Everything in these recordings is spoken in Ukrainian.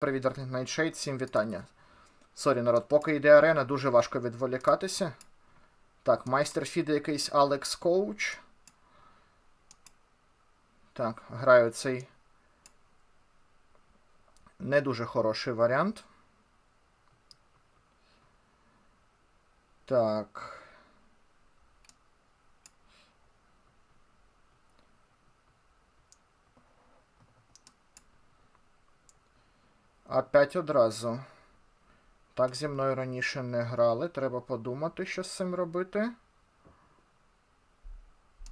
Привіт, Dark Nightshade, всім вітання. Сорі, народ, поки йде арена, дуже важко відволікатися. Так, майстер фіди якийсь Алекс Коуч. Так, граю цей не дуже хороший варіант. Так. Опять одразу. Так зі мною раніше не грали. Треба подумати, що з цим робити.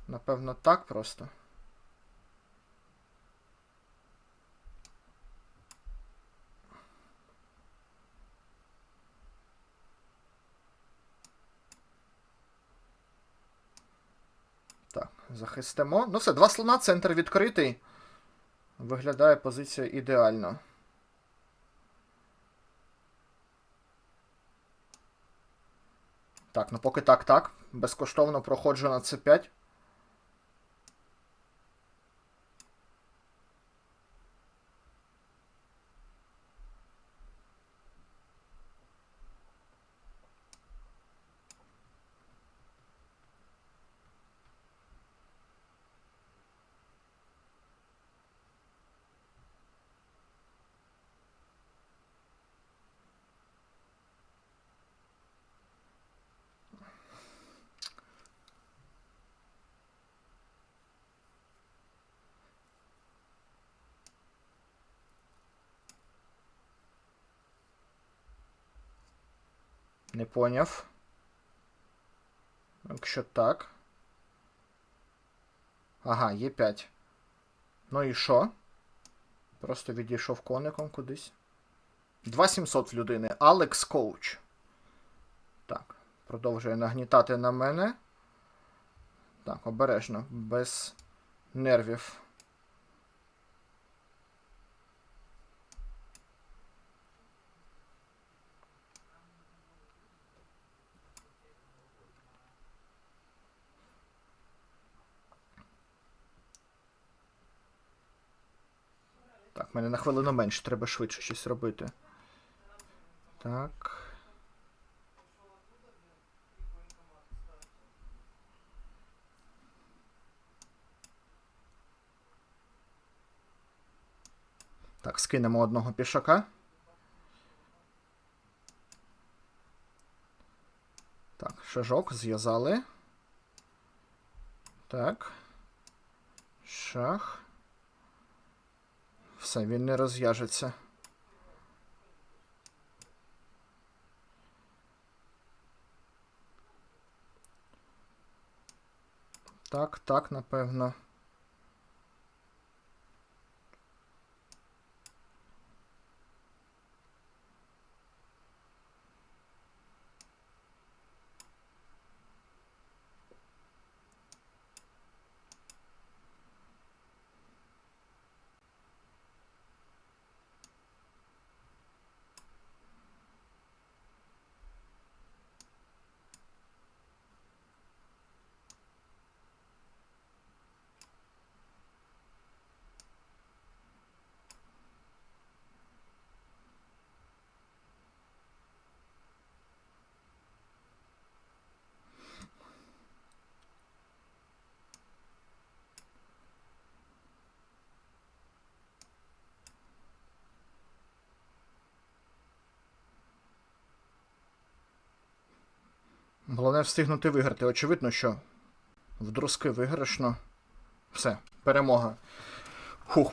Напевно, так просто. Так, захистимо. Ну все, два слона, центр відкритий. Виглядає позиція ідеально. Так, ну поки так, так. Безкоштовно проходжу на C5. Не поняв. Якщо так. Ага, є 5. Ну і що? Просто відійшов коником кудись. 2700 в людини. Алекс Коуч. Так. Продовжує нагнітати на мене. Так, обережно, без нервів. Так, мене на хвилину менше, треба швидше щось робити. Так. Так, скинемо одного пішака. Так, шажок зв'язали. Так. Шах. Все, він не розв'яжеться. Так, так, напевно. Головне встигнути виграти. Очевидно, що в друзки виграшно. Все, перемога. Хух,